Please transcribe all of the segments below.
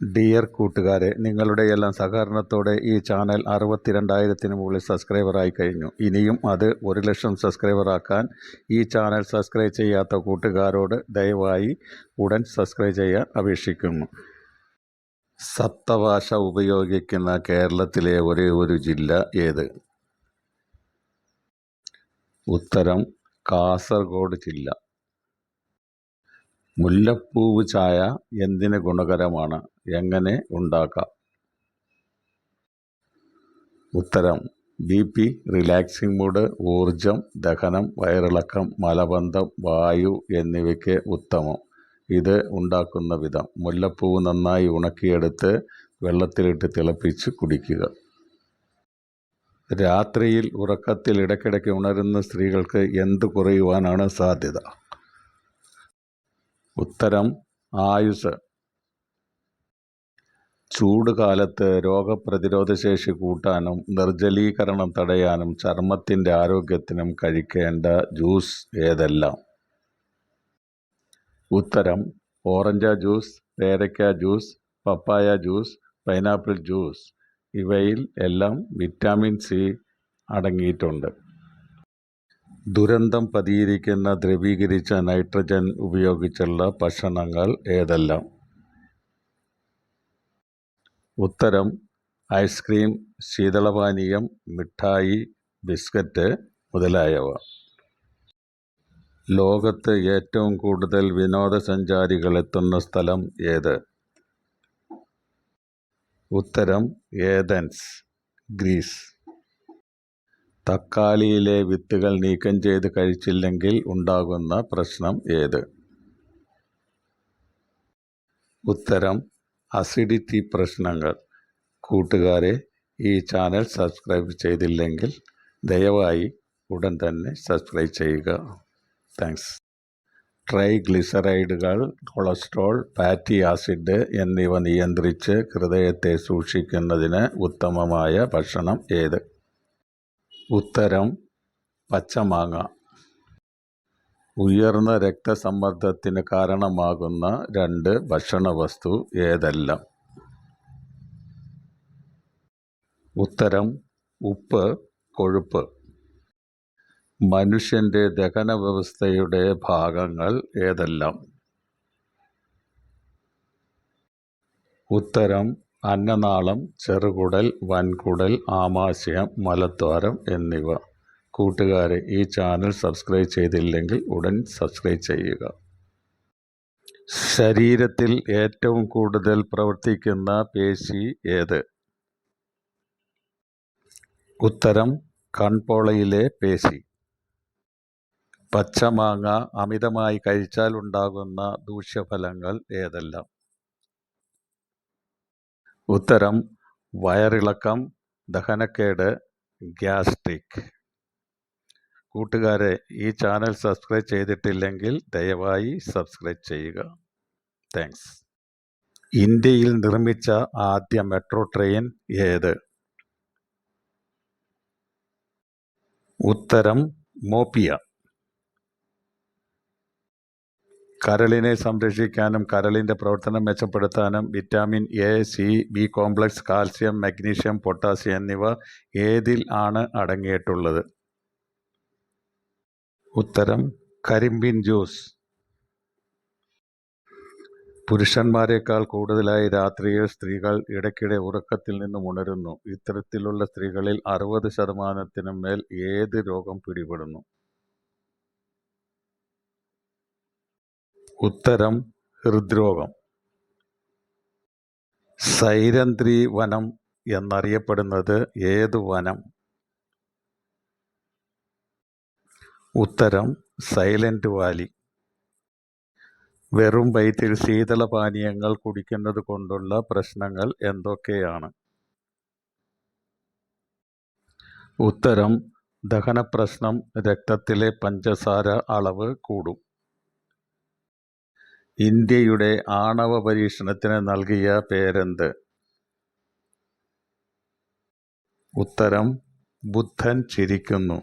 Dear കൂട്ടുകാരെ നിങ്ങളുടെ എല്ലാം സഹകരണത്തോടെ ഈ ചാനൽ അറുപത്തിരണ്ടായിരത്തിന് മുകളിൽ സബ്സ്ക്രൈബറായി കഴിഞ്ഞു. ഇനിയും അത് ഒരു ലക്ഷം സബ്സ്ക്രൈബറാക്കാൻ ഈ ചാനൽ സബ്സ്ക്രൈബ് ചെയ്യാത്ത കൂട്ടുകാരോട് ദയവായി ഉടൻ സബ്സ്ക്രൈബ് ചെയ്യാൻ അപേക്ഷിക്കുന്നു. സപ്തഭാഷ ഉപയോഗിക്കുന്ന കേരളത്തിലെ ഒരേ ഒരു ജില്ല ഏത്? ഉത്തരം കാസർഗോഡ് ജില്ല. മുല്ലപ്പൂവ് ചായ എന്തിന് ഗുണകരമാണ്? എങ്ങനെ ഉണ്ടാക്കാം? ഉത്തരം ബി പി റിലാക്സിംഗ് മൂഡ് ഊർജം ദഹനം വയറിളക്കം മലബന്ധം വായു എന്നിവയ്ക്ക് ഉത്തമം. ഇത് ഉണ്ടാക്കുന്ന വിധം. മുല്ലപ്പൂവ് നന്നായി ഉണക്കിയെടുത്ത് വെള്ളത്തിലിട്ട് തിളപ്പിച്ച് കുടിക്കുക. രാത്രിയിൽ ഉറക്കത്തിൽ ഇടയ്ക്കിടയ്ക്ക് ഉണരുന്ന സ്ത്രീകൾക്ക് എന്ത് കുറയുവാനാണ് സാധ്യത? ഉത്തരം ആയുസ്. ചൂട് കാലത്ത് രോഗപ്രതിരോധ ശേഷി കൂട്ടാനും നിർജലീകരണം തടയാനും ചർമ്മത്തിന്റെ ആരോഗ്യത്തിനും കഴിക്കേണ്ട ജ്യൂസ് ഏതെല്ലാം? ഉത്തരം ഓറഞ്ച ജ്യൂസ് പേരയ്ക്ക ജ്യൂസ് പപ്പായ ജ്യൂസ് പൈനാപ്പിൾ ജ്യൂസ്. ഇവയിൽ എല്ലാം വിറ്റാമിൻ സി അടങ്ങിയിട്ടുണ്ട്. ദുരന്തം പതിയിരിക്കുന്ന ദ്രവീകരിച്ച നൈട്രജൻ ഉപയോഗിച്ചുള്ള ഭക്ഷണങ്ങൾ ഏതെല്ലാം? ഉത്തരം ഐസ്ക്രീം ശീതളപാനീയം മിഠായി ബിസ്ക്കറ്റ് മുതലായവ. ലോകത്ത് ഏറ്റവും കൂടുതൽ വിനോദസഞ്ചാരികൾ എത്തുന്ന സ്ഥലം ഏത്? ഉത്തരം ഏതൻസ് ഗ്രീസ്. തക്കാളിയിലെ വിത്തുകൾ നീക്കം ചെയ്ത് കഴിച്ചില്ലെങ്കിൽ ഉണ്ടാകുന്ന പ്രശ്നം ഏത്? ഉത്തരം അസിഡിറ്റി പ്രശ്നങ്ങൾ. കൂട്ടുകാരെ ഈ ചാനൽ സബ്സ്ക്രൈബ് ചെയ്തില്ലെങ്കിൽ ദയവായി ഉടൻ തന്നെ സബ്സ്ക്രൈബ് ചെയ്യുക. താങ്ക്സ്. ട്രൈഗ്ലിസറൈഡുകൾ കൊളസ്ട്രോൾ ഫാറ്റി ആസിഡ് എന്നിവ നിയന്ത്രിച്ച് ഹൃദയത്തെ സൂക്ഷിക്കുന്നതിന് ഉത്തമമായ ഭക്ഷണം ഏത്? ഉത്തരം പച്ചമാങ്ങ. ഉയർന്ന രക്തസമ്മർദ്ദത്തിന് കാരണമാകുന്ന രണ്ട് ഭക്ഷണവസ്തു ഏതെല്ലാം? ഉത്തരം ഉപ്പ് കൊഴുപ്പ്. മനുഷ്യന്റെ ദഹന വ്യവസ്ഥയുടെ ഭാഗങ്ങൾ ഏതെല്ലാം? ഉത്തരം അന്നനാളം ചെറുകുടൽ വൻകുടൽ ആമാശയം മലദ്വാരം എന്നിവ. കൂട്ടുകാരെ ഈ ചാനൽ സബ്സ്ക്രൈബ് ചെയ്തില്ലെങ്കിൽ ഉടൻ സബ്സ്ക്രൈബ് ചെയ്യുക. ശരീരത്തിൽ ഏറ്റവും കൂടുതൽ പ്രവർത്തിക്കുന്ന പേശി ഏത്? ഉത്തരം കൺപോളയിലെ പേശി. പച്ചമാങ്ങ അമിതമായി കഴിച്ചാൽ ഉണ്ടാകുന്ന ദൂഷ്യഫലങ്ങൾ ഏതെല്ലാം? ഉത്തരം വയറിളക്കം ദഹനക്കേട് ഗ്യാസ്ട്രിക്. കൂട്ടുകാരെ ഈ ചാനൽ സബ്സ്ക്രൈബ് ചെയ്തിട്ടില്ലെങ്കിൽ ദയവായി സബ്സ്ക്രൈബ് ചെയ്യുക. താങ്ക്സ്. ഇന്ത്യയിൽ നിർമ്മിച്ച ആദ്യ മെട്രോ ട്രെയിൻ ഏത്? ഉത്തരം മോപ്പിയ. കരളിനെ സംരക്ഷിക്കാനും കരളിന്റെ പ്രവർത്തനം മെച്ചപ്പെടുത്താനും vitamin A C B complex calcium magnesium potassium എന്നിവ ഏതിൽ ആണ് അടങ്ങിയിട്ടുള്ളത്? ഉത്തരം കരിമ്പിൻ ജ്യൂസ്. പുരുഷന്മാരെക്കാൾ കൂടുതലായി രാത്രിയിൽ സ്ത്രീകൾ ഇടയ്ക്കിടെ ഉറക്കത്തിൽ നിന്നും ഉണരുന്നു. ഇത്തരത്തിലുള്ള സ്ത്രീകളിൽ അറുപത് ശതമാനത്തിനും മേൽ ഏത് രോഗം പിടിപെടുന്നു? ഉത്തരം ഹൃദ്രോഗം. സൈരന്ധ്രി വനം എന്നറിയപ്പെടുന്നത് ഏത് വനം? ഉത്തരം സൈലന്റ് വാലി. വെറും വയറ്റിൽ ശീതളപാനീയങ്ങൾ കുടിക്കുന്നത് കൊണ്ടുള്ള പ്രശ്നങ്ങൾ എന്തൊക്കെയാണ്? ഉത്തരം ദഹനപ്രശ്നം രക്തത്തിലെ പഞ്ചസാര അളവ് കൂടും. ഇന്ത്യയുടെ ആണവ പരീക്ഷണത്തിന് നൽകിയ പേരെന്ത്? ഉത്തരം ബുദ്ധൻ ചിരിക്കുന്നു.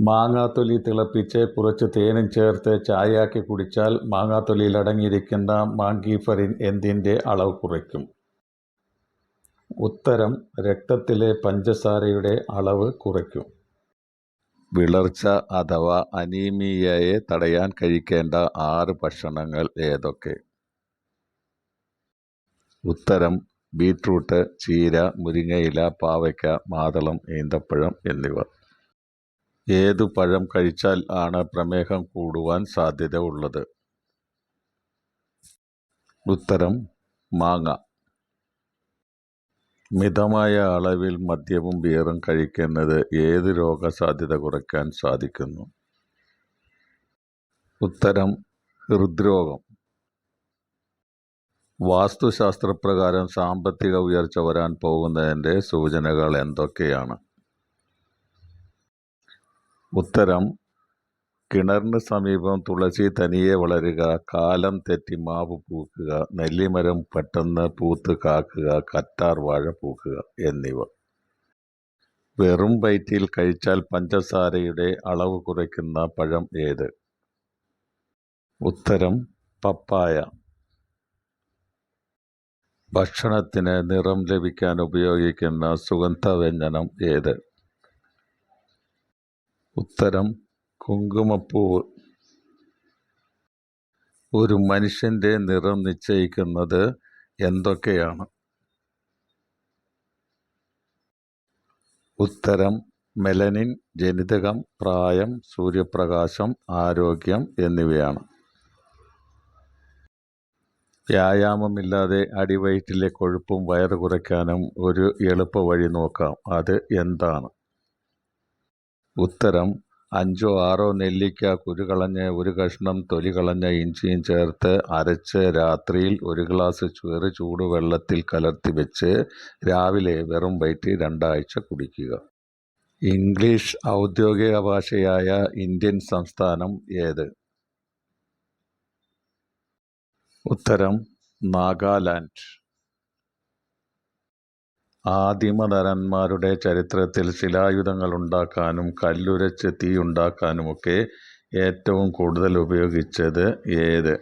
മാങ്ങാത്തൊലി തിളപ്പിച്ച് കുറച്ച് തേനും ചേർത്ത് ചായയാക്കി കുടിച്ചാൽ മാങ്ങാത്തൊലിയിൽ അടങ്ങിയിരിക്കുന്ന മാങ്കീഫറിൻ എന്തിന്റെ അളവ് കുറയ്ക്കും? ഉത്തരം രക്തത്തിലെ പഞ്ചസാരയുടെ അളവ് കുറയ്ക്കും. വിളർച്ച അഥവാ അനീമിയയെ തടയാൻ കഴിക്കേണ്ട ആറ് ഭക്ഷണങ്ങൾ ഏതൊക്കെ? ഉത്തരം ബീറ്റ്റൂട്ട് ചീര മുരിങ്ങയില പാവയ്ക്ക മാതളം ഈന്തപ്പഴം എന്നിവ. ഏതു പഴം കഴിച്ചാൽ ആണ് പ്രമേഹം കൂടുവാൻ സാധ്യത ഉള്ളത്? ഉത്തരം മാങ്ങ. മിതമായ അളവിൽ മദ്യവും ബിയറും കഴിക്കുന്നത് ഏത് രോഗസാധ്യത കുറയ്ക്കാൻ സാധിക്കുന്നു? ഉത്തരം ഹൃദ്രോഗം. വാസ്തുശാസ്ത്രപ്രകാരം സാമ്പത്തിക ഉയർച്ച വരാൻ പോകുന്നതിന്റെ സൂചനകൾ എന്തൊക്കെയാണ്? ഉത്തരം കിണറിന് സമീപം തുളസി തനിയെ വളരുക കാലം തെറ്റി മാവ് പൂക്കുക നെല്ലിമരം പെട്ടെന്ന് പൂത്ത് കാക്കുക കറ്റാർ വാഴ പൂക്കുക എന്നിവ. വെറും വയറ്റിൽ കഴിച്ചാൽ പഞ്ചസാരയുടെ അളവ് കുറയ്ക്കുന്ന പഴം ഏത്? ഉത്തരം പപ്പായ. ഭക്ഷണത്തിന് നിറം ലഭിക്കാൻ ഉപയോഗിക്കുന്ന സുഗന്ധവ്യഞ്ജനം ഏത്? ഉത്തരം കുങ്കുമപ്പൂവ്. ഒരു മനുഷ്യന്റെ നിറം നിശ്ചയിക്കുന്നത് എന്തൊക്കെയാണ്? ഉത്തരം മെലനിൻ ജനിതകം പ്രായം സൂര്യപ്രകാശം ആരോഗ്യം എന്നിവയാണ്. വ്യായാമമില്ലാതെ അടിവയറ്റിലെ കൊഴുപ്പും വയറ് കുറയ്ക്കാനും ഒരു എളുപ്പ വഴി നോക്കാം. അത് എന്താണ്? ഉത്തരം അഞ്ചോ ആറോ നെല്ലിക്ക കുരു കളഞ്ഞ് ഒരു കഷ്ണം തൊലി കളഞ്ഞ ഇഞ്ചിയും ചേർത്ത് അരച്ച് രാത്രിയിൽ ഒരു ഗ്ലാസ് ചെറു ചൂടുവെള്ളത്തിൽ കലർത്തി വെച്ച് രാവിലെ വെറും വയറ്റിൽ രണ്ടാഴ്ച കുടിക്കുക. ഇംഗ്ലീഷ് ഔദ്യോഗിക ഭാഷയായ ഇന്ത്യൻ സംസ്ഥാനം ഏത്? ഉത്തരം നാഗാലാൻഡ്. ആദിമനരന്മാരുടെ ചരിത്രത്തിൽ ശിലായുധങ്ങൾ ഉണ്ടാക്കാനും കല്ലുരച്ച് തീ ഉണ്ടാക്കാനുമൊക്കെ ഏറ്റവും കൂടുതൽ ഉപയോഗിച്ചത് ഏത്?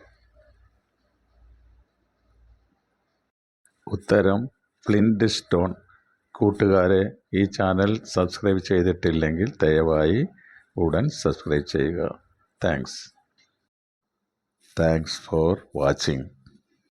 ഉത്തരം ഫ്ലിന്റ് സ്റ്റോൺ. കൂട്ടുകാരെ ഈ ചാനൽ സബ്സ്ക്രൈബ് ചെയ്തിട്ടില്ലെങ്കിൽ ദയവായി ഉടൻ സബ്സ്ക്രൈബ് ചെയ്യുക. താങ്ക്സ്. Thanks for watching.